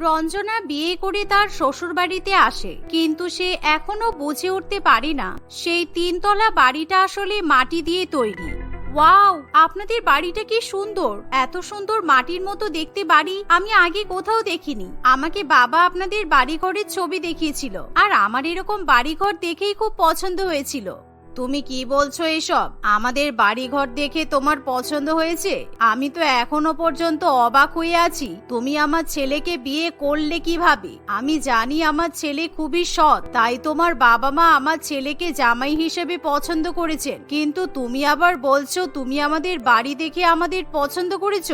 রঞ্জনা বিয়ে করে তার শ্বশুরবাড়িতে আসে, কিন্তু সে এখনও বুঝে উঠতে পারে না। সেই তিনতলা বাড়িটা আসলে মাটি দিয়ে তৈরি। ওয়াও, আপনাদের বাড়িটা কি সুন্দর! এত সুন্দর মাটির মতো দেখতে বাড়ি আমি আগে কোথাও দেখিনি। আমাকে বাবা আপনাদের বাড়িঘরের ছবি দেখিয়েছিল। আর আমার এরকম বাড়িঘর দেখেই খুব পছন্দ হয়েছিল। তুমি কি বলছো এসব? আমাদের বাড়িঘর দেখে তোমার পছন্দ হয়েছে? আমি তো এখনও পর্যন্ত অবাক হয়ে আছি। তুমি আমার ছেলেকে বিয়ে করলে কীভাবে? আমি জানি আমার ছেলে খুবই সৎ, তাই তোমার বাবা মা আমার ছেলেকে জামাই হিসেবে পছন্দ করেছেন। কিন্তু তুমি আবার বলছো তুমি আমাদের বাড়ি দেখে আমাদের পছন্দ করেছ?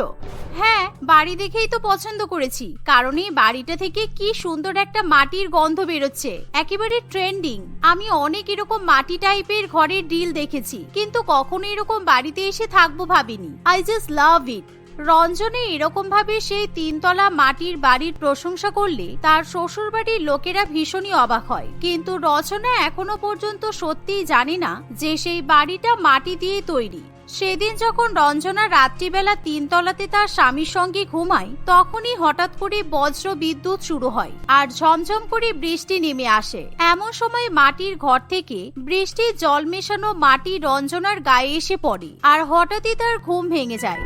হ্যাঁ বাড়ি দেখেই তো পছন্দ করেছি। কারণ এই বাড়িটা থেকে কি সুন্দর একটা মাটির গন্ধ বেরোচ্ছে। একেবারে ট্রেন্ডিং। আমি অনেক এরকম মাটি টাইপের ঘরের ডিল দেখেছি। কিন্তু কখনো এরকম বাড়িতে এসে থাকব ভাবিনি। আই জাস্ট লাভ ইট রঞ্জনে এরকম ভাবে সেই তিনতলা মাটির বাড়ির প্রশংসা করলে তার শ্বশুর বাড়ির লোকেরা ভীষণই অবাক হয়। কিন্তু রচনা এখনও পর্যন্ত সত্যিই জানে না যে সেই বাড়িটা মাটি দিয়ে তৈরি। সেদিন যখন রঞ্জনা রাত্রিবেলা তিনতলাতে তার স্বামীর সঙ্গে ঘুমায়, তখনই হঠাৎ করে বজ্র বিদ্যুৎ শুরু হয় আর ঝমঝম করে বৃষ্টি নেমে আসে। এমন সময় মাটির ঘর থেকে বৃষ্টির জল মেশানো মাটি রঞ্জনার গায়ে এসে পড়ে আর হঠাৎই তার ঘুম ভেঙে যায়।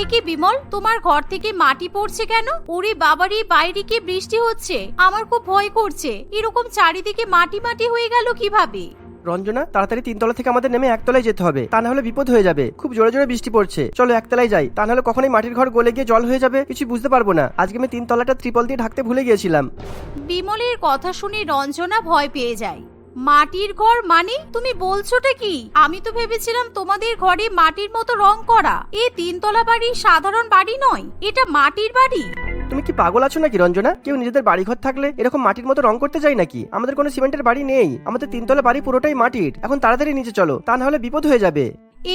এ কি বিমল, তোমার ঘর থেকে মাটি পড়ছে কেন? ওরে বাবারই বাইরে কি বৃষ্টি হচ্ছে? আমার খুব ভয় করছে। এরকম চারিদিকে মাটি মাটি হয়ে গেল কীভাবে? রঞ্জনা, তাড়াতাড়ি তিনতলা থেকে আমাদের নেমে একতলায় যেতে হবে। তা না হলে বিপদ হয়ে যাবে। খুব জোরে জোরে বৃষ্টি পড়ছে। চলো একতলায় যাই। তা নাহলে কখনোই মাটির ঘর গলে গিয়ে জল হয়ে যাবে, কিছু বুঝতে পারব না। আজকে আমি তিনতলাটা ত্রিপল দিয়ে ঢাকতে ভুলে গিয়েছিলাম। বিমলের কথা শুনে রঞ্জনা ভয় পেয়ে যায়। মাটির ঘর মানে? তুমি বলছোটা কি? আমি তো ভেবেছিলাম তোমাদের ঘরে মাটির মতো রং করা। এ তিনতলা বাড়ি সাধারণ বাড়ি নয়। এটা মাটির বাড়ি। তুমি কি পাগল আছো নাকি, রঞ্জনা? কেউ নিজেদের বাড়িঘর থাকলে এরকম মাটির মতো রং করতে যায় নাকি? আমাদের কোনো সিমেন্টের বাড়ি নেই। আমাদের তিনতলা বাড়ি পুরোটাই মাটির। এখন তাড়াতাড়ি নিচে চলো, তা না হলে বিপদ হয়ে যাবে।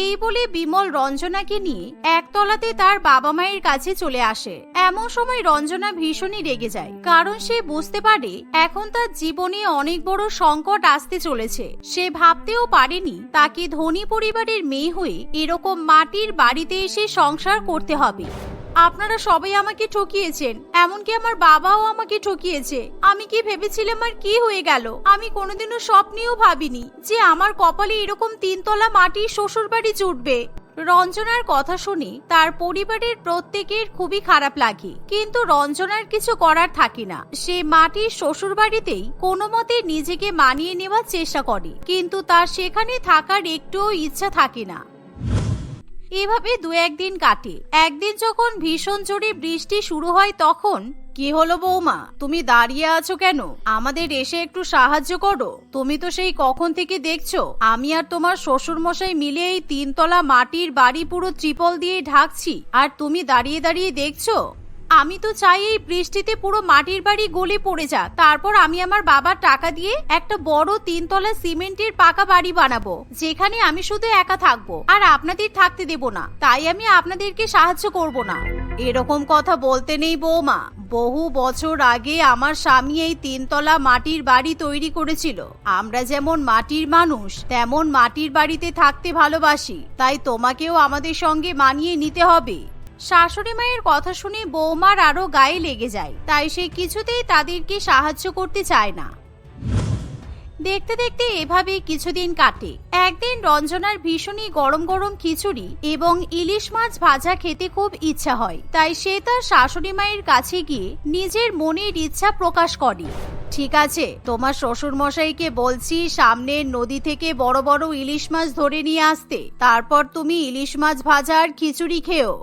এই বলে বিমল রঞ্জনাকে নিয়ে একতলাতে তার বাবা মায়ের কাছে চলে আসে। এমন সময় রঞ্জনা ভীষণই রেগে যায়, কারণ সে বুঝতে পারে এখন তার জীবনে অনেক বড় সংকট আসতে চলেছে। সে ভাবতেও পারেনি তাকে ধনী পরিবারের মেয়ে হয়ে এরকম মাটির বাড়িতে এসে সংসার করতে হবে। আপনারা সবাই আমাকে ঠকিয়েছেন, এমনকি আমার বাবাও আমাকে ঠকিয়েছে। আমি কি ভেবেছিলাম আর কি হয়ে গেল? আমি কোনোদিনও স্বপ্নেও ভাবিনি যে আমার কপালে এরকম তিনতলা মাটির শ্বশুর বাড়ি জুটবে। রঞ্জনার কথা শুনে তার পরিবারের প্রত্যেকের খুবই খারাপ লাগে। কিন্তু রঞ্জনার কিছু করার থাকে না। সে মাটির শ্বশুর বাড়িতেই কোনো মতে নিজেকে মানিয়ে নেওয়ার চেষ্টা করে। কিন্তু তার সেখানে থাকার একটুও ইচ্ছা থাকে না। এভাবে দু একদিন কাটে। একদিন যখন ভীষণ জোরে বৃষ্টি শুরু হয় তখন, কি হলো বৌমা? তুমি দাঁড়িয়ে আছো কেন? আমাদের এসে একটু সাহায্য করো। তুমি তো সেই কখন থেকে দেখছ? আমি আর তোমার শ্বশুর মশাই মিলে এই তিনতলা মাটির বাড়ি পুরো ত্রিপল দিয়ে ঢাকছি। আর তুমি দাঁড়িয়ে দাঁড়িয়ে দেখছ? আমি তো চাই এই বৃষ্টিতে পুরো মাটির বাড়ি গলে পড়ে যা। তারপর আমি আমার বাবার টাকা দিয়ে একটা বড় তিনতলা সিমেন্টের পাকা বাড়ি বানাবো, যেখানে আমি শুধু একা থাকব আর আপনাদের থাকতে দেব না। তাই আমি আপনাদেরকে সাহায্য করব না। এরকম কথা বলতে নেই বৌমা। বহু বছর আগে আমার স্বামী এই তিনতলা মাটির বাড়ি তৈরি করেছিল। আমরা যেমন মাটির মানুষ, তেমন মাটির বাড়িতে থাকতে ভালোবাসি। তাই তোমাকেও আমাদের সঙ্গে মানিয়ে নিতে হবে। শাশুড়ি মায়ের কথা শুনে বৌমার আরও গায়ে লেগে যায়, তাই সে কিছুতেই তাদেরকে সাহায্য করতে চায় না। দেখতে দেখতে এভাবে কিছুদিন কাটে। একদিন রঞ্জনার ভীষণই গরম গরম খিচুড়ি এবং ইলিশ মাছ ভাজা খেতে খুব ইচ্ছা হয়, তাই সে তার শাশুড়ি মায়ের কাছে গিয়ে নিজের মনের ইচ্ছা প্রকাশ করে। ঠিক আছে, তোমার শ্বশুর মশাইকে বলছি সামনের নদী থেকে বড় বড় ইলিশ মাছ ধরে নিয়ে আসতে, তারপর তুমি ইলিশ মাছ ভাজা আর খিচুড়ি খেও।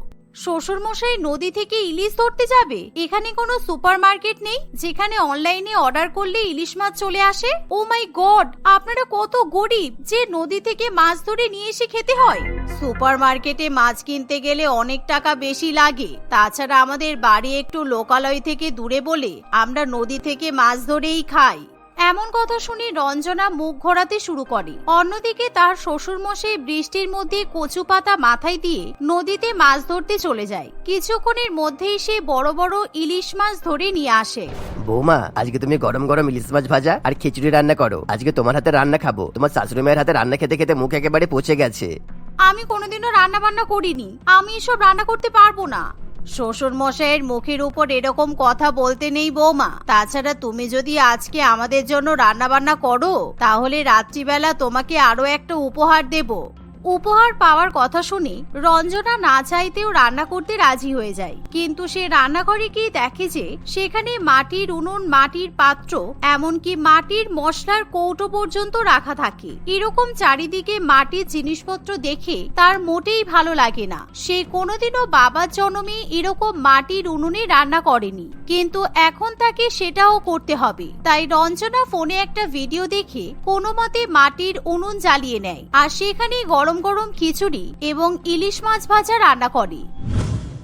শ্বশুর মশাই নদী থেকে ইলিশ ধরতে যাবে? এখানে কোনো সুপার মার্কেট নেই? যেখানে অনলাইনে অর্ডার করলে ইলিশ মাছ চলে আসে? ও মাই গড আপনারা কত গরিব যে নদী থেকে মাছ ধরে নিয়ে এসে খেতে হয়? সুপার মার্কেটে মাছ কিনতে গেলে অনেক টাকা বেশি লাগে। তাছাড়া আমাদের বাড়ি একটু লোকালয় থেকে দূরে বলে আমরা নদী থেকে মাছ ধরেই খাই। এমন কথা শুনে রঞ্জনা মুখ ঘোরাতে শুরু করে। অন্যদিকে তার শ্বশুর মশাই বৃষ্টির মধ্যে কচু পাতা মাথায় দিয়ে নদীতে মাছ ধরতে চলে যায়। কিছুক্ষণের মধ্যেই সে বড় বড় ইলিশ মাছ ধরে নিয়ে আসে। বৌমা আজকে তুমি গরম গরম ইলিশ মাছ ভাজা আর খিচুড়ি রান্না করো। আজকে তোমার হাতে রান্না খাব। তোমার শাশুড়ি মায়ের হাতে রান্না খেতে খেতে মুখ একেবারে পচে গেছে। আমি কোনোদিনও রান্না বান্না করিনি। আমি এসব রান্না করতে পারব না। শ্বশুর মশাইয়ের মুখের উপর এরকম কথা বলতে নেই বৌমা। তাছাড়া তুমি যদি আজকে আমাদের জন্য রান্না বান্না করো, তাহলে রাত্রিবেলা তোমাকে আরও একটা উপহার দেব। উপহার পাওয়ার কথা শুনে রঞ্জনা না চাইতেও রান্না করতে রাজি হয়ে যায়। কিন্তু সে রান্নাঘরে গিয়ে দেখে যে সেখানে মাটির উনুন, মাটির পাত্র, এমনকি মাটির মশলার কৌটো পর্যন্ত রাখা থাকে। এরকম চারিদিকে মাটির জিনিসপত্র দেখে তার মোটেই ভালো লাগে না। সে কোনোদিনও বাবার জন্মে এরকম মাটির উনুনে রান্না করেনি। কিন্তু এখন তাকে সেটাও করতে হবে। তাই রঞ্জনা ফোনে একটা ভিডিও দেখে কোনো মতে মাটির উনুন জ্বালিয়ে নেয়। আর সেখানে গরম গরম খিচুড়ি এবং ইলিশ মাছ ভাজা রান্না করে।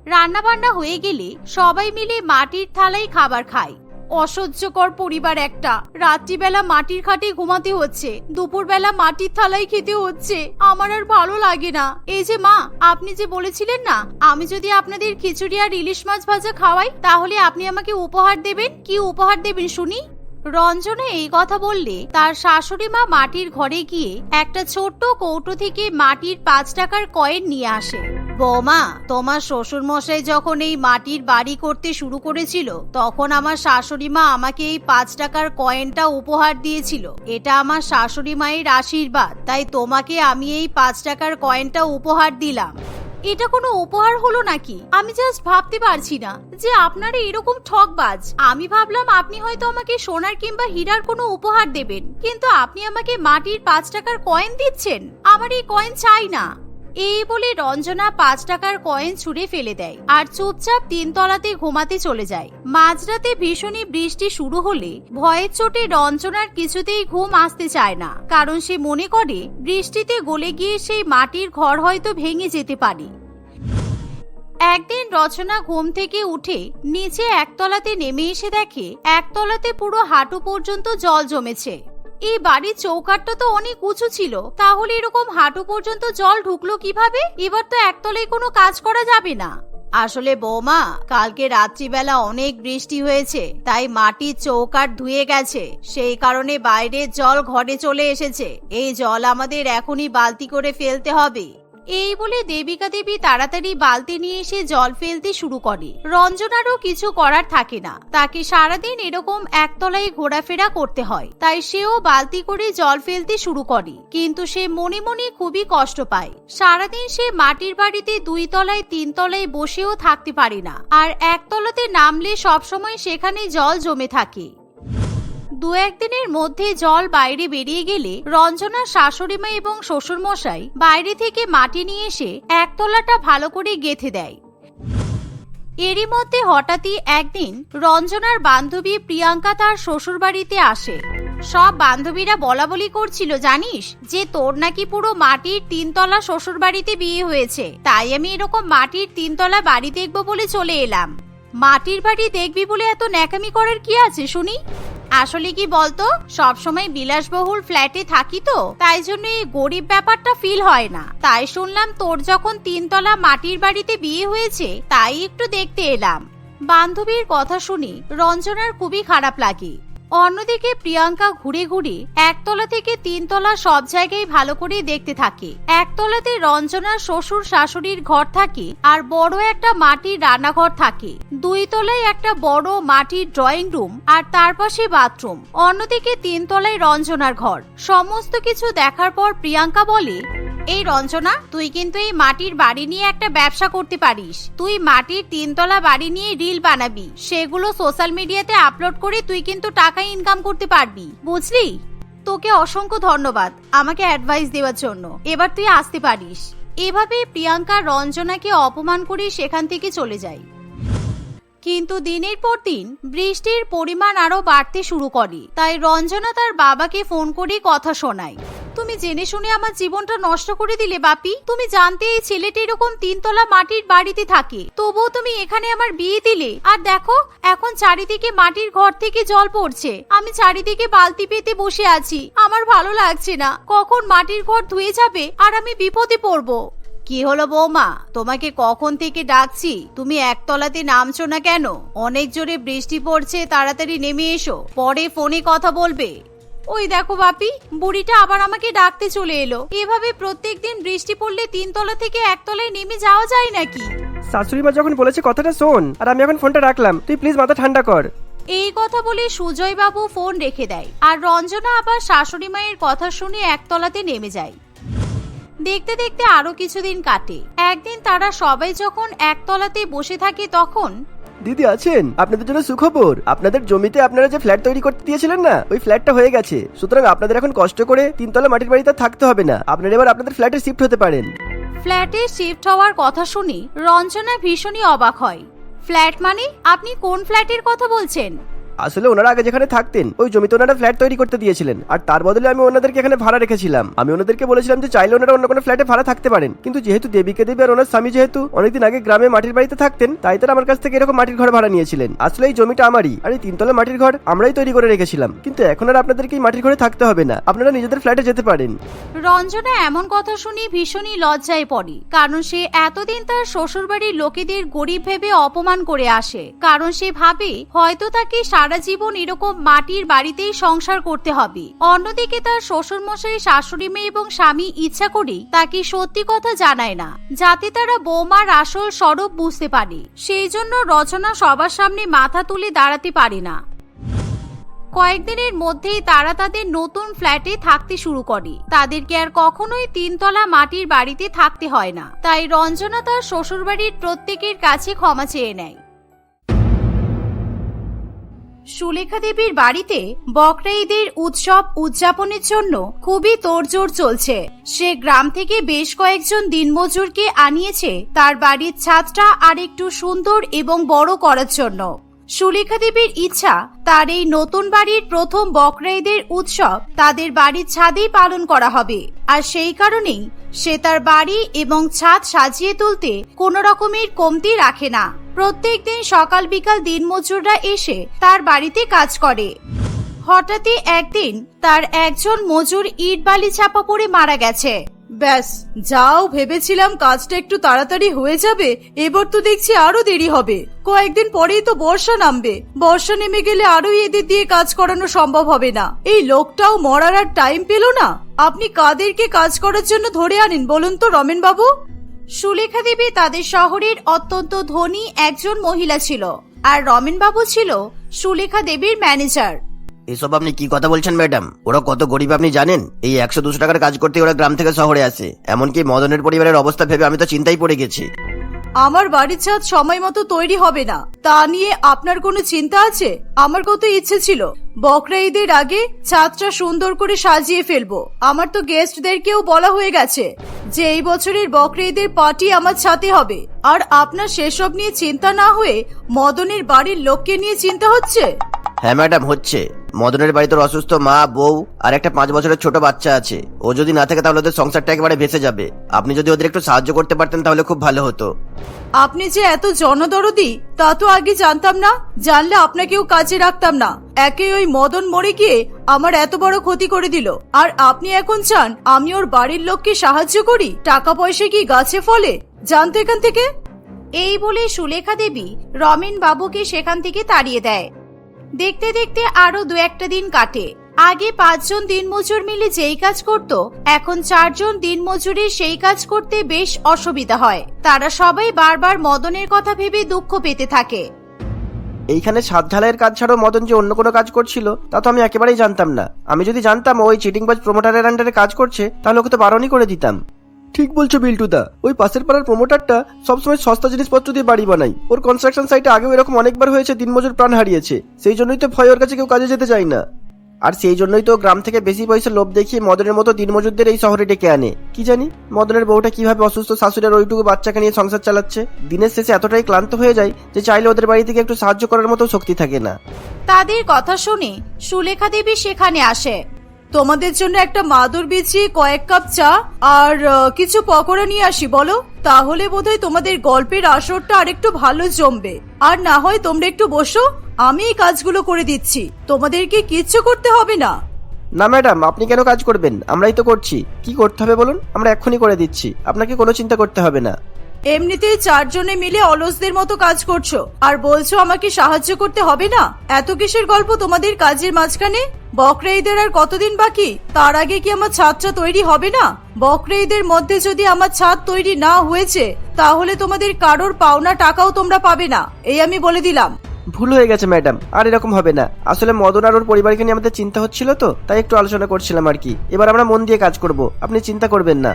রান্না বান্না হয়ে গেলে সবাই মিলে মাটির থালায় খাবার খায় অসহ্যকর পরিবার একটা। রাত্রিবেলা মাটির খাটে ঘুমাতে হচ্ছে। দুপুরবেলা মাটির থালায় খেতে হচ্ছে। আমার আর ভালো লাগে না। এই যে মা, আপনি যে বলেছিলেন না, আমি যদি আপনাদের খিচুড়ি আর ইলিশ মাছ ভাজা খাওয়াই, তাহলে আপনি আমাকে উপহার দেবেন? কি উপহার দেবেন শুনি? রঞ্জনা এই কথা বললে তার শাশুড়ি মা মাটির ঘরে গিয়ে একটা ছোট্ট কৌটো থেকে মাটির পাঁচ টাকার কয়েন নিয়ে আসে। বৌমা, তোমার শ্বশুর মশাই যখন এই মাটির বাড়ি করতে শুরু করেছিল, তখন আমার শাশুড়ি মা আমাকে এই পাঁচ টাকার কয়েনটা উপহার দিয়েছিল। এটা আমার শাশুড়ি মায়ের আশীর্বাদ, তাই তোমাকে আমি এই পাঁচ টাকার কয়েনটা উপহার দিলাম। এটা কোনো উপহার হলো নাকি? আমি জাস্ট ভাবতে পারছি না যে আপনারা এরকম ঠকবাজ। আমি ভাবলাম আপনি হয়তো আমাকে সোনার কিংবা হীরার কোনো উপহার দেবেন, কিন্তু আপনি আমাকে মাটির পাঁচ টাকার কয়েন দিচ্ছেন। আমার এই কয়েন চাই না। এই বলে রঞ্জনা পাঁচ টাকার কয়েন ছুঁড়ে ফেলে দেয় আর চুপচাপ তিনতলাতে ঘুমাতে চলে যায়। মাঝরাতে ভীষণই বৃষ্টি শুরু হলে ভয়ের চোটে রঞ্জনার কিছুতেই ঘুম আসতে চায় না, কারণ সে মনে করে বৃষ্টিতে গলে গিয়ে সেই মাটির ঘর হয়তো ভেঙে যেতে পারে। একদিন রচনা ঘুম থেকে উঠে নিচে একতলাতে নেমে এসে দেখে একতলাতে পুরো হাঁটু পর্যন্ত জল জমেছে। এই বাড়ির চৌকাটটা তো অনেক উঁচু ছিল। তাহলে এরকম হাঁটু পর্যন্ত জল ঢুকলো কীভাবে? এবার তো একতলায় কোনো কাজ করা যাবে না। আসলে বৌমা, কালকে রাত্রিবেলা অনেক বৃষ্টি হয়েছে, তাই মাটির চৌকাট ধুয়ে গেছে। সেই কারণে বাইরের জল ঘরে চলে এসেছে। এই জল আমাদের এখনই বালতি করে ফেলতে হবে। এই বলে দেবিকা দেবী তাড়াতাড়ি বালতি নিয়ে এসে জল ফেলতে শুরু করে। রঞ্জনারও কিছু করার থাকে না। তাকে সারাদিন এরকম একতলায় ঘোরাফেরা করতে হয়। তাই সেও বালতি করে জল ফেলতে শুরু করে। কিন্তু সে মনে মনে খুবই কষ্ট পায়। সারাদিন সে মাটির বাড়িতে দুই তলায়, তিন তলায় বসেও থাকতে পারে না। আর একতলাতে নামলে সবসময় সেখানে জল জমে থাকে। দু একদিনের মধ্যে জল বাইরে বেরিয়ে গেলে রঞ্জনা শাশুড়িমা এবং শ্বশুরমশাই বাইরে থেকে মাটি নিয়ে এসে একতলাটা ভালো করে গেথে দেয়। এরই মধ্যে হঠাৎই একদিন রঞ্জনার বান্ধবী প্রিয়াঙ্কা তার শ্বশুর বাড়িতে আসে। সব বান্ধবীরা বলা বলি করছিল, জানিস যে তোর নাকি পুরো মাটির তিনতলা শ্বশুর বাড়িতে বিয়ে হয়েছে। তাই আমি এরকম মাটির তিনতলা বাড়ি দেখব বলে চলে এলাম। মাটির বাড়ি দেখবি বলে এত ন্যাকামি করার কি আছে শুনি? আসলে কি বলতো? সবসময় বিলাসবহুল ফ্ল্যাটে থাকি তো, তাই জন্য এই গরিব ব্যাপারটা ফিল হয় না। তাই শুনলাম তোর যখন তিনতলা মাটির বাড়িতে বিয়ে হয়েছে, তাই একটু দেখতে এলাম। বান্ধবীর কথা শুনি রঞ্জনার খুবই খারাপ লাগে। অন্যদিকে প্রিয়াঙ্কা ঘুরে ঘুরে একতলা থেকে তিনতলা সব জায়গায় ভালো করে দেখতে থাকে। একতলাতে রঞ্জনার শ্বশুর শাশুড়ির ঘর থাকে আর বড় একটা মাটির রান্নাঘর থাকে। দুই তলায় একটা বড় মাটির ড্রয়িং রুম আর তার পাশে বাথরুম। অন্যদিকে তিনতলায় রঞ্জনার ঘর। সমস্ত কিছু দেখার পর প্রিয়াঙ্কা বলে, এই রঞ্জনা, তুই কিন্তু এই মাটির বাড়ি নিয়ে একটা ব্যবসা করতে পারিস। তুই মাটির তিনতলা বাড়ি নিয়ে রিল বানাবি। সেগুলো সোশ্যাল মিডিয়াতে আপলোড করে তুই কিন্তু টাকা ইনকাম করতে পারবি। বুঝলি? তোকে অসংখ্য ধন্যবাদ আমাকে অ্যাডভাইস দেওয়ার জন্য। এবার তুই আসতে পারিস। এভাবে প্রিয়াঙ্কা রঞ্জনাকে অপমান করে সেখান থেকে চলে যায়। কিন্তু দিনের পর দিন বৃষ্টির পরিমাণ আরও বাড়তে শুরু করে। তাই রঞ্জনা তার বাবাকে ফোন করে কথা শোনায়। তুমি জেনে শুনে আমার জীবনটা নষ্ট করে দিলে, বাপি। তুমি জানতে এই ছেলেটি এরকম তিনতলা মাটির বাড়িতে থাকে। তবুও তুমি এখানে আমার বিয়ে দিলে। আর দেখো, এখন চারিদিকে মাটির ঘর থেকে জল পড়ছে। আমি চারিদিকে বালতি পেতে বসে আছি। আমার ভালো লাগছে না। কখন মাটির ঘর ধুয়ে যাবে আর আমি বিপদে পড়ব? কি হলো বৌমা? তোমাকে কখন থেকে ডাকছি? তুমি একতলাতে নামছো না কেন? অনেক জোরে বৃষ্টি পড়ছে তাড়াতাড়ি নেমে এসো। পরে ফোনে কথা বলবে। ওই দেখো বাপি বুড়িটা আবার আমাকে ডাকতে চলে এলো। এভাবে প্রত্যেকদিন বৃষ্টি পড়লে তিনতলা থেকে একতলায় নেমে যাওয়া যায় নাকি? শাশুড়ি মা যখন বলেছে কথাটা শোন আর আমি এখন ফোনটা রাখলাম তুই প্লিজ মাথা ঠান্ডা কর। এই কথা বলে সুজয় বাবু ফোন রেখে দেয় আর রঞ্জনা আবার শাশুড়ি মায়ের কথা শুনে একতলাতে নেমে যায়। দেখতে দেখতে আরও কিছুদিন কাটে। একদিন তারা সবাই যখন একতলাতে বসে থাকে তখন দিদি আছেন? আপনাদের জন্য সুখবর। আপনাদের জমিতে আপনারা যে ফ্ল্যাট তৈরি করতে দিয়েছিলেন না ওই ফ্ল্যাটটা হয়ে গেছে। সুতরাং আপনাদের এখন কষ্ট করে তিনতলা মাটির বাড়িতে থাকতে হবে না। আপনারা এবার আপনাদের ফ্ল্যাটে শিফট হতে পারেন। ফ্ল্যাটে শিফট হওয়ার কথা শুনে রঞ্জনা ভীষণই অবাক হয়। ফ্ল্যাট মানে? আপনি কোন ফ্ল্যাটের কথা বলছেন? আসলে ওনারা আগে যেখানে থাকতেন, ওই জমিতে ওনারা ফ্ল্যাট তৈরি করতে দিয়েছিলেন। আর তার বদলে আমি ওনাদেরকে এখানে ভাড়া রেখেছিলাম। আমি ওনাদেরকে বলেছিলাম যে চাইলে ওনারা অন্য কোনো ফ্ল্যাটে ভাড়া থাকতে পারেন। কিন্তু যেহেতু দেবীকে দেবী আর ওনার স্বামী যেহেতু অনেকদিন আগে গ্রামে মাটির বাড়িতে থাকতেন, তাই তারা আমার কাছ থেকে এরকম মাটির ঘর ভাড়া নিয়েছিলেন। আসলে এই জমিটা আমারই, আর এই তিনতলা মাটির ঘর আমরাই তৈরি করে রেখেছিলাম। কিন্তু এখন আর আপনাদেরকে এই মাটির ঘরে থাকতে হবে না। আপনারা নিজেদের ফ্ল্যাটে যেতে পারেন। রঞ্জনা, এমন কথা শুনে ভীষণই লজ্জায় পড়ে। কারণ সে এতদিন তার শ্বশুরবাড়ির লোকেদের গরিব ভেবে অপমান করে আসে। কারণ সে ভাবে হয়তো তাকে সারা জীবন এরকম মাটির বাড়িতেই সংসার করতে হবে। অন্যদিকে তার শ্বশুর মশাই শাশুড়ি মেয়ে এবং স্বামী ইচ্ছা করেই তাকে সত্যি কথা জানায় না, যাতে তারা বৌমার আসল স্বরূপ বুঝতে পারে। সেই জন্য রচনা সবার সামনে মাথা তুলে দাঁড়াতে পারে না। কয়েকদিনের মধ্যেই তারা তাদের নতুন ফ্ল্যাটে থাকতে শুরু করে। তাদেরকে আর কখনোই তিনতলা মাটির বাড়িতে থাকতে হয় না। তাই রঞ্জনা তার শ্বশুরবাড়ির প্রত্যেকের কাছে ক্ষমা চেয়ে নেয়। সুলেখা দেবীর বাড়িতে বকরা ঈদের উৎসব উদযাপনের জন্য খুবই তোড়জোড় চলছে। সে গ্রাম থেকে বেশ কয়েকজন দিনমজুরকে আনিয়েছে তার বাড়ির ছাদটা আর একটু সুন্দর এবং বড় করার জন্য। সুলেখা দেবীর ইচ্ছা, তার এই নতুন বাড়ির প্রথম বকরা ঈদের উৎসব তাদের বাড়ির ছাদেই পালন করা হবে। আর সেই কারণেই সে তার বাড়ি এবং ছাদ সাজিয়ে তুলতে কোনো রকমের কমতি রাখে না। প্রত্যেকদিন সকাল বিকাল দিনমজুররা এসে তার বাড়িতে কাজ করে। হঠাৎই একদিন তার একজন মজুর ইট বালি চাপা পড়ে মারা গেছে। ব্যাস, যাও ভেবেছিলাম কাজটা একটু তাড়াতাড়ি হয়ে যাবে, এবার তো দেখছি আরও দেরি হবে। কয়েকদিন পরেই তো বর্ষা নামবে। বর্ষা নেমে গেলে আরও এদের দিয়ে কাজ করানো সম্ভব হবে না। এই লোকটাও মরার আর টাইম পেল না। আপনি কাদেরকে কাজ করার জন্য ধরে আনেন বলুন তো রমেন বাবু সুলেখা দেবী তাদের শহরের অত্যন্ত ধনী একজন মহিলা ছিল, আর রমেন বাবু ছিল সুলেখা দেবীর ম্যানেজার এসব আপনি কি কথা বলছেন, ম্যাডাম? ওরা কত গরিব আপনি জানেন? এই একশো দুশো টাকার কাজ করতে ওরা গ্রাম থেকে শহরে আসে। এমনকি মদনের পরিবারের অবস্থা ভেবে আমি তো চিন্তায় পড়ে গেছি। আমার বাড়ির ছাদ সময় মতো তৈরি হবে না। তা নিয়ে আপনার কোনো চিন্তা আছে? আমার কত ইচ্ছে ছিল। বকরা ঈদের আগে ছাদটা সুন্দর করে সাজিয়ে ফেলব। আমার তো গেস্টদেরকেও বলা হয়ে গেছে যে এই বছরের বকরা ঈদের পার্টি আমার ছাতে হবে। আর আপনার সেসব নিয়ে চিন্তা না হয়ে মদনের বাড়ির লোককে নিয়ে চিন্তা হচ্ছে? হ্যাঁ ম্যাডাম হচ্ছে। মদনের বাড়িতে অসুস্থ মা বউ আর একটা পাঁচ বছরের ছোট বাচ্চা আছে। ও যদি না থাকে তাহলে ওদের সংসারটা একেবারে ভেসে যাবে। আপনি যদি ওদের একটু সাহায্য করতে পারতেন তাহলে খুব ভালো হতো। আপনি যে এত জনদরদি তা তো আগে জানতাম না জানলে আপনাকেও কাজে রাখতাম না। একে ওই মদন মরে গিয়ে আমার এত বড় ক্ষতি করে দিল। আর আপনি এখন চান আমি ওর বাড়ির লোককে সাহায্য করি? টাকা পয়সা কি গাছে ফলে? জানতো এখান থেকে? এই বলে সুলেখা দেবী রমেন বাবুকে সেখান থেকে তাড়িয়ে দেয়। দেখতে দেখতে আরও দু একটা দিন কাটে। আগে পাঁচজন দিনমজুর মিলে যেই কাজ করত, এখন চারজন দিনমজুরের সেই কাজ করতে বেশ অসুবিধা হয়। তারা সবাই বারবার মদনের কথা ভেবে দুঃখ পেতে থাকে। এইখানে সাত ঢালাইয়ের কাজ ছাড়াও মদন যে অন্য কোনো কাজ করছিল, তা তো আমি একেবারেই জানতাম না। আমি যদি জানতাম ওই চিটিংবাজ প্রমোটারের আন্ডারে কাজ করছে, তাহলে ওকে তো বারণই করে দিতাম। ঠিক বলছো বিল্টুদা। ওই পাশের পাড়ার প্রমোটারটা সবসময় সস্তা জিনিসপত্র দিয়ে বাড়ি বানাই ওর কনস্ট্রাকশন সাইটে আগেও এরকম অনেকবার হয়েছে, দিনমজুর প্রাণ হারিয়েছে। সেই জন্যই তো ভয় ওর কাছে কেউ কাজে যেতে চায় না। আর সেই জন্যই তো গ্রাম থেকে বেশি পয়সা লোভ দেখিয়ে মদনের মতো দিনমজুরদের এই শহরে ডেকে আনে। কি জানি, মদনের বউটা কীভাবে অসুস্থ শাশুড়ের ওইটুকু বাচ্চাকে নিয়ে সংসার চালাচ্ছে। দিনের শেষে এতটাই ক্লান্ত হয়ে যায় যে চাইলে ওদের বাড়ি থেকে একটু সাহায্য করার মতো শক্তি থাকে না। তাদের কথা শুনে সুলেখা দেবী সেখানে আসে। তোমাদের জন্য একটা মাদুর বিছি কয়েক কাপ চা আর কিছু পকোড়া নিয়ে আসি, বলো? তাহলে বোধহয় তোমাদের গল্পের আসরটা আরেকটু ভালো জমবে। আর না হয় তোমরা একটু বসো, আমি এই কাজগুলো করে দিচ্ছি। তোমাদেরকে কিচ্ছু করতে হবে না। না, ম্যাডাম, আপনি কেন কাজ করবেন? আমরাই তো করছি। কি করতে হবে বলুন? আমরা এক্ষুনি করে দিচ্ছি। আপনাকে কোনো চিন্তা করতে হবে না। এমনিতেই চারজনে মিলে অলসদের মতো কাজ করছ। আর বলছো আমাকে সাহায্য করতে হবে না? এত কিসের গল্প তোমাদের কাজের মাঝখানে? বকরাইদের আর কতদিন বাকি? তার আগে কি আমার ছাদটা তৈরি হবে না? বকরাইদের মধ্যে যদি আমার ছাদ তৈরি না হয়েছে, তাহলে তোমাদের কারোর পাওনা টাকাও তোমরা পাবে না। এই আমি বলে দিলাম। ভুল হয়ে গেছে, ম্যাডাম। আর এরকম হবে না। আসলে মদন আর ওর পরিবারকে নিয়ে আমাদের চিন্তা হচ্ছিল তো, তাই একটু আলোচনা করছিলাম আর কি। এবার আমরা মন দিয়ে কাজ করব। আপনি চিন্তা করবেন না।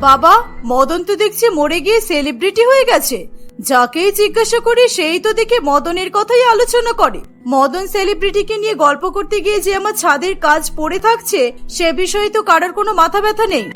বাবা, মদন তো দেখছি মরে গিয়ে সেলিব্রিটি হয়ে গেছে। যাকেই জিজ্ঞাসা করি, সেই তো দেখে মদনের কথাই আলোচনা করে। মদন সেলিব্রিটিকে নিয়ে গল্প করতে গিয়ে যে আমার ছাদের কাজ পড়ে থাকছে, সে বিষয়ে তো কারোর কোনো মাথা ব্যথা নেই।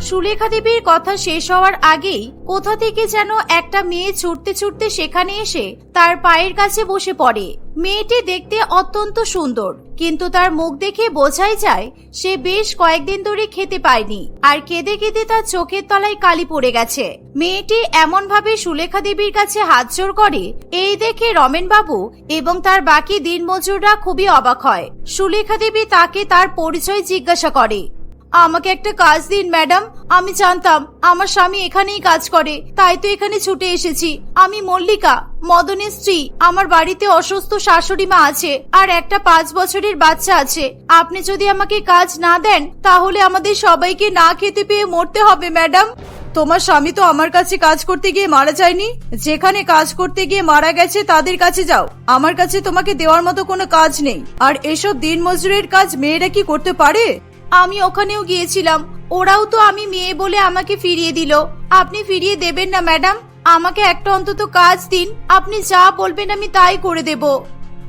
সুলেখা দেবীর কথা শেষ হওয়ার আগেই কোথা থেকে যেন একটা মেয়ে ছুটতে ছুটতে সেখানে এসে তার পায়ের কাছে বসে পড়ে। মেয়েটি দেখতে অত্যন্ত সুন্দর, কিন্তু তার মুখ দেখে বোঝাই যায় সে বেশ কয়েকদিন ধরে খেতে পায়নি আর কেঁদে কেঁদে তার চোখের তলায় কালি পড়ে গেছে। মেয়েটি এমন ভাবে সুলেখা দেবীর কাছে হাত জোর করে, এই দেখে রমেন বাবু এবং তার বাকি দিনমজুররা খুবই অবাক হয়। সুলেখা দেবী তাকে তার পরিচয় জিজ্ঞাসা করে আমাকে একটা কাজ দিন, ম্যাডাম। আমি জানতাম, আমার স্বামী এখানেই কাজ করে। তাই তো এখানে ছুটে এসেছি। আমি মল্লিকা, মদনের স্ত্রী। আমার বাড়িতে অসুস্থ শাশুড়ি মা আছে আর একটা পাঁচ বছরের বাচ্চা আছে। আপনি যদি আমাকে কাজ না দেন, তাহলে আমাদের সবাইকে না খেতে পেয়ে মরতে হবে, ম্যাডাম। তোমার স্বামী তো আমার কাছে কাজ করতে গিয়ে মারা যায়নি। যেখানে কাজ করতে গিয়ে মারা গেছে, তাদের কাছে যাও। আমার কাছে তোমাকে দেওয়ার মতো কোনো কাজ নেই। আর এসব দিন মজুরের কাজ মেয়েরা কি করতে পারে? আমি ওখানেও গিয়েছিলাম। ওরাও তো আমি মেয়ে বলে আমাকে ফিরিয়ে দিল। আপনি ফিরিয়ে দেবেন না, ম্যাডাম। আমাকে একটা অন্তত কাজ দিন। আপনি যা বলবেন আমি তাই করে দেব।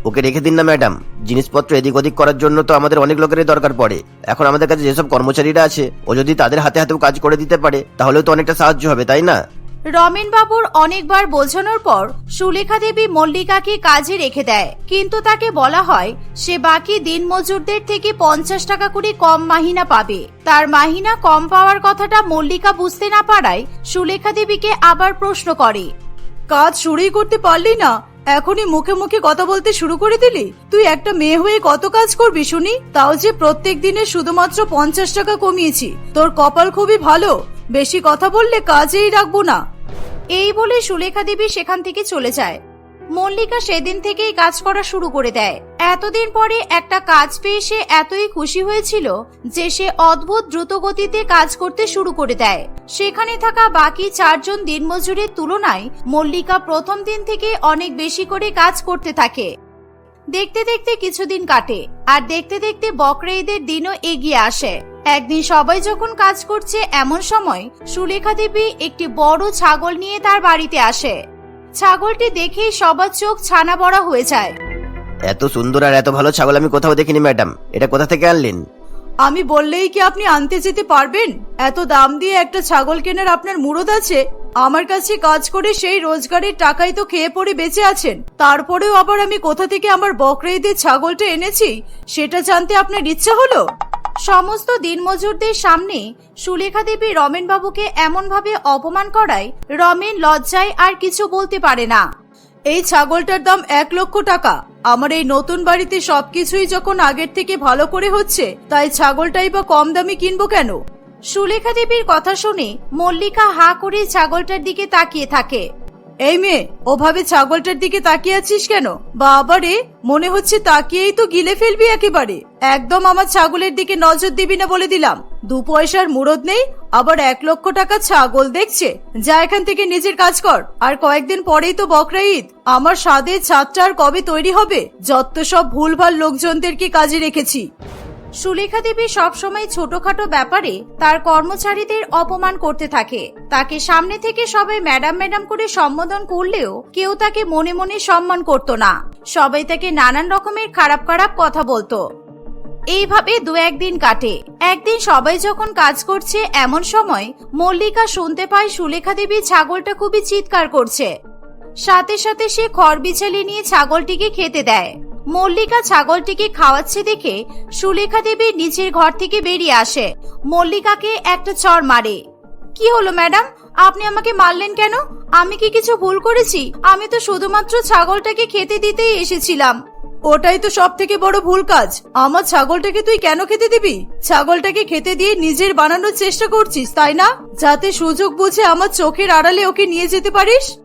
ওকে রেখে দিন না, ম্যাডাম। জিনিসপত্র এদিক ওদিক করার জন্য তো আমাদের অনেক লোকেরই দরকার পড়ে। এখন আমাদের কাছে যেসব কর্মচারীরা আছে, ও যদি তাদের হাতে হাতেও কাজ করে দিতে পারে, তাহলেও তো অনেকটা সাহায্য হবে, তাই না? রমেন বাবুর অনেকবার বোঝানোর পর সুলেখা দেবী মল্লিকাকে কাজে রেখে দেয়। কিন্তু তাকে বলা হয়, সে বাকি দিনমজুরদের থেকে পঞ্চাশ টাকা করে কম মাহিনা পাবে। তার মাহিনা কম পাওয়ার কথাটা মল্লিকা বুঝতে না পারায় সুলেখা দেবীকে আবার প্রশ্ন করে। কাজ শুরুই করতে পারলি না? এখনই মুখে মুখে কথা বলতে শুরু করে দিলি? তুই একটা মেয়ে হয়ে কত কাজ করবি শুনি? তাও যে প্রত্যেক দিনে শুধুমাত্র পঞ্চাশ টাকা কমিয়েছি। তোর কপাল খুবই ভালো। বেশি কথা বললে কাজেই রাখব না। এই বলে সুলেখা দেবী সেখান থেকে চলে যায়। মল্লিকা সেদিন থেকেই কাজ করা শুরু করে দেয়। এতদিন পরে একটা কাজ পেয়ে সে এতই খুশি হয়েছিল যে সে অদ্ভুত দ্রুত গতিতে কাজ করতে শুরু করে দেয়। সেখানে থাকা বাকি চারজন দিনমজুরের তুলনায় মল্লিকা প্রথম দিন থেকে অনেক বেশি করে কাজ করতে থাকে। দেখতে দেখতে কিছুদিন কাটে, আর দেখতে দেখতে বকরা ঈদের দিনও এগিয়ে আসে। একদিন সবাই যখন কাজ করছে এমন সময় সুলেখা দেবী একটি বড় ছাগল নিয়ে তার বাড়িতে আসে। ছাগলটি দেখেই সবার চোখ ছানা বড়া হয়ে যায়। এত সুন্দর আর এত ভালো ছাগল আমি কোথাও দেখিনি ম্যাডাম। এটা কোথা থেকে আনলেন? আমি বললেই কি আপনি আনতে যেতে পারবেন? এত দাম দিয়ে একটা ছাগল কেনার আপনার মুরদ আছে? আমার কাছে কাজ করে সেই রোজগারের টাকাই তো খেয়ে পড়ে বেঁচে আছেন। তারপরেও আবার আমি কোথা থেকে আমার বকরা ঈদের ছাগলটা এনেছি? সেটা জানতে আপনার ইচ্ছা হলো? সমস্ত দিনমজুরদের সামনে সুলেখা দেবী রমেন বাবুকে এমনভাবে অপমান করায় রমেন লজ্জায় আর কিছু বলতে পারে না। এই ছাগলটার দাম এক লক্ষ টাকা। আমার এই নতুন বাড়িতে সবকিছুই যখন আগের থেকে ভালো করে হচ্ছে, তাই ছাগলটাই বা কম দামে কিনবো কেন? সুলেখা দেবীর কথা শুনে মল্লিকা হা করে ছাগলটার দিকে তাকিয়ে থাকে। এই মেয়ে, ওভাবে ছাগলটার দিকে তাকিয়ে আছিস কেন? বাবা রে মনে হচ্ছে তাকিয়েই তো গিলে ফেলবি একেবারে। একদম আমার ছাগলের দিকে নজর দিবি না বলে দিলাম। দু পয়সার মুরদ নেই, আবার এক লক্ষ টাকা ছাগল দেখছে। যা এখান থেকে নিজের কাজ কর। আর কয়েকদিন পরেই তো বকরা ঈদ। আমার স্বাদের ছাদটা আর কবে তৈরি হবে? যত সব ভুলভাল লোকজনদেরকে কাজে রেখেছি। সুলেখা দেবী সবসময় ছোটখাটো ব্যাপারে তার কর্মচারীদের অপমান করতে থাকে। তাকে সামনে থেকে সবাই ম্যাডাম ম্যাডাম করে সম্বোধন করলেও কেউ তাকে মনে মনে সম্মান করত না। সবাই তাকে নানান রকমের খারাপ খারাপ কথা বলতো। এইভাবে দু একদিন কাটে। একদিন সবাই যখন কাজ করছে এমন সময় মল্লিকা শুনতে পায় সুলেখা দেবী ছাগলটা খুবই চিৎকার করছে। সাথে সাথে সে খড় বিছালি নিয়ে ছাগলটিকে খেতে দেয়। মল্লিকা ছাগলটিকে খাওয়াচ্ছে দেখে সুলেখা দেবী নিচের ঘর থেকে বেরিয়ে আসে। মল্লিকাকে একটা চর মারে। কি হলো ম্যাডাম? আপনি আমাকে মারলেন কেন? আমি কি কিছু ভুল করেছি? আমি তো শুধুমাত্র ছাগলটাকে খেতে দিতেই এসেছিলাম। ওটাই তো সব থেকে বড় ভুল কাজ। আমার ছাগলটাকে তুই কেন খেতে দিবি? ছাগলটাকে খেতে দিয়ে নিজের বানানোর চেষ্টা করছিস, তাই না? যাতে সুযোগ বুঝে আমার চোখের আড়ালে ওকে নিয়ে যেতে পারিস?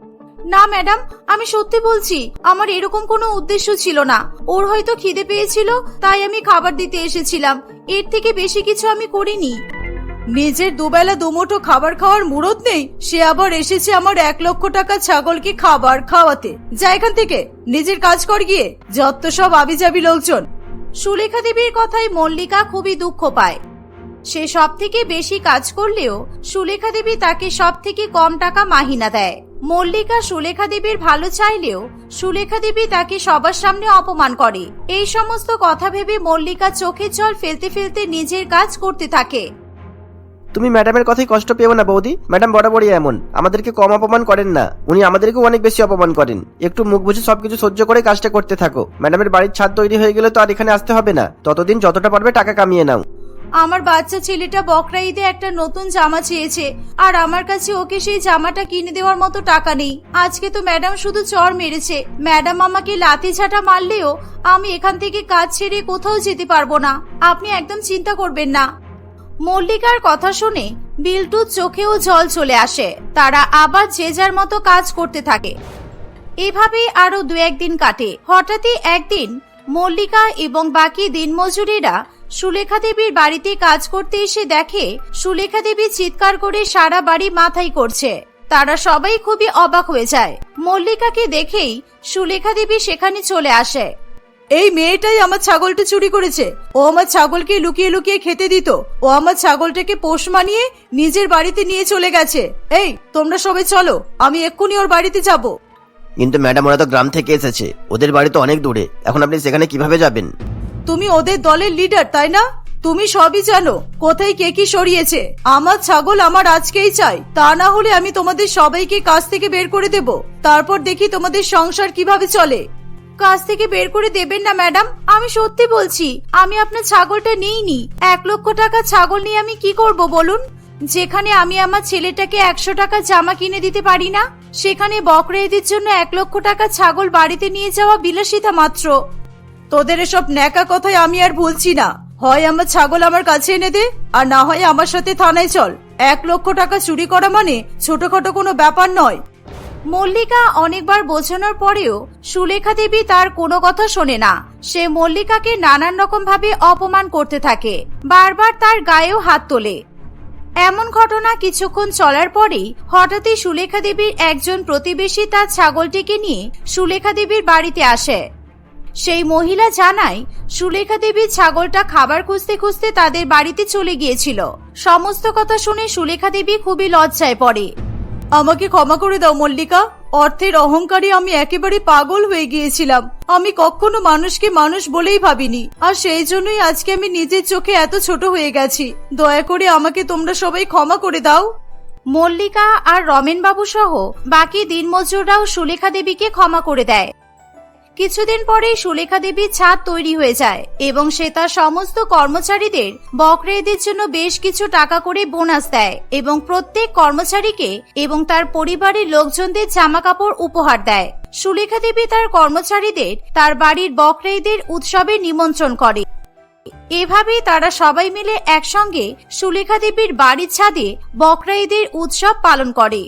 না, ম্যাডাম, আমি সত্যি বলছি, আমার এরকম কোনো উদ্দেশ্য ছিল না। ওর হয়তো খিদে পেয়েছিল, তাই আমি খাবার দিতে এসেছিলাম। এর থেকে বেশি কিছু আমি করিনি। নিজের দুবেলা দুমুঠো খাবার খাওয়ার মুরত নেই, সে আবার এসেছে আমার এক লক্ষ টাকা ছাগলকে খাবার খাওয়াতে। যা এখান থেকে, নিজের কাজ কর গিয়ে, যত সব আবিজাবি লোকজন। সুলেখা দেবীর কথায় মল্লিকা খুবই দুঃখ পায়। সে সব থেকে বেশি কাজ করলেও সুলেখা দেবী তাকে সব থেকে কম টাকা মাহিনা দেয়। মল্লিকা সুলেখা দেবীর ভালো চাইলেও সুলেখা দেবী তাকে সবার সামনে অপমান করে। এই সমস্ত কথা ভেবে মল্লিকা চোখের জল ফেলতে ফেলতে নিজের কাজ করতে থাকে। তুমি ম্যাডামের কথাই কষ্ট পেও না বৌদি। ম্যাডাম বরাবরই এমন। আমাদেরকে কম অপমান করেন না। উনি আমাদেরকেও অনেক বেশি অপমান করেন। একটু মুখ বুঝে সবকিছু সহ্য করে কাজটা করতে থাকো। ম্যাডামের বাড়ির ছাদ তৈরি হয়ে গেলে তো আর এখানে আসতে হবে না। ততদিন যতটা পারবে টাকা কামিয়ে নাও। আমার বাচ্চা ছেলেটা বকরা ঈদে একটা নতুন জামা চেয়েছে, আর আমার কাছে ওকে সেই জামাটা কিনে দেওয়ার মতো টাকা নেই। আজকে তো ম্যাডাম শুধু চর মেরেছে। ম্যাডাম আমাকে লাথি ঝাঁটা মারলেও আমি এখান থেকে কাজ ছেড়ে কোথাও যেতে পারব না। আপনি একদম চিন্তা করবেন না। মল্লিকার কথা শুনে বিল্টুর চোখেও জল চলে আসে। তারা আবার যে যার মতো কাজ করতে থাকে। এভাবেই আরও দু একদিন কাটে। হঠাৎই একদিন মল্লিকা এবং বাকি দিনমজুরিরা সুলেখা দেবীর বাড়িতে কাজ করতে এসে দেখে সুলেখা দেবী চিৎকার করে সারা বাড়ি মাথায় করছে। তারা সবাই খুবই অবাক হয়ে যায়। মল্লিকাকে দেখেই সুলেখা দেবী সেখানে চলে আসে। এই মেয়েটাই আমার ছাগলটা চুরি করেছে। ও আমার ছাগলকে লুকিয়ে লুকিয়ে খেতে দিত। ও আমার ছাগলটাকে পোষ মানিয়ে নিজের বাড়িতে নিয়ে চলে গেছে। এই তোমরা সবাই চলো আমি এক্ষুনি ওর বাড়িতে যাব। কিন্তু ম্যাডাম ওরা তো গ্রাম থেকে এসেছে। ওদের বাড়ি তো অনেক দূরে। এখন আপনি সেখানে কীভাবে যাবেন? তুমি ওদের দলের লিডার তাই না? তুমি সবই জানো, কোথায় কে কি সরিয়েছে। আমার ছাগল আমার আজকেই চাই। তা না হলে আমি তোমাদের সবাইকে কাজ থেকে বের করে দেব। তারপর দেখি তোমাদের সংসার কীভাবে চলে। কাজ থেকে বের করে দেবেন না, ম্যাডাম। আমি সত্যি বলছি, আমি আপনার ছাগলটা নিইনি। এক লক্ষ টাকা ছাগল নিয়ে আমি কি করব বলুন? যেখানে আমি আমার ছেলেটাকে একশো টাকা জামা কিনে দিতে পারি না, সেখানে বকরা জন্য এক লক্ষ টাকা ছাগল বাড়িতে নিয়ে যাওয়া বিলাসিতা মাত্র। তোদের এসব ন্যাকা কথায় আমি আর ভুলছি না। হয় আমার ছাগল আমার কাছে এনে দে, আর না হয় আমার সাথে থানায় চল। এক লক্ষ টাকা চুরি করা মানে ছোটখাটো কোনো ব্যাপার নয়। মল্লিকা অনেকবার বোঝানোর পরেও সুলেখা দেবী তার কোনো কথা শোনে না। সে মল্লিকাকে নানান রকম ভাবে অপমান করতে থাকে, বারবার তার গায়েও হাত তোলে। এমন ঘটনা কিছুক্ষণ চলার পরেই হঠাৎই সুলেখা দেবীর একজন প্রতিবেশী তার ছাগলটিকে নিয়ে সুলেখা দেবীর বাড়িতে আসে। সেই মহিলা জানায়, সুলেখা দেবী ছাগলটা খাবার খুঁজতে খুঁজতে তাদের বাড়িতে চলে গিয়েছিল। সমস্ত কথা শুনে সুলেখা দেবী খুবই লজ্জায় পড়ে। আমাকে ক্ষমা করে দাও, মল্লিকা। অর্থের অহংকারে আমি একেবারে পাগল হয়ে গিয়েছিলাম। আমি কখনো মানুষকে মানুষ বলেই ভাবিনি। আর সেই জন্যই আজকে আমি নিজের চোখে এত ছোট হয়ে গেছি। দয়া করে আমাকে তোমরা সবাই ক্ষমা করে দাও। মল্লিকা আর রমেনবাবু সহ বাকি দিনমজুররাও সুলেখা দেবীকে ক্ষমা করে দেয়। কিছুদিন পরেই সুলেখা দেবীর ছাদ তৈরি হয়ে যায় এবং সে তার সমস্ত কর্মচারীদের বকরা ঈদের জন্য বেশ কিছু টাকা করে বোনাস দেয় এবং প্রত্যেক কর্মচারীকে এবং তার পরিবারের লোকজনদের জামা কাপড় উপহার দেয়। সুলেখা দেবী তার কর্মচারীদের তার বাড়ির বকরা ঈদের উৎসবে নিমন্ত্রণ করে। এভাবে তারা সবাই মিলে একসঙ্গে সুলেখা দেবীর বাড়ির ছাদে বকরা ঈদের উৎসব পালন করে।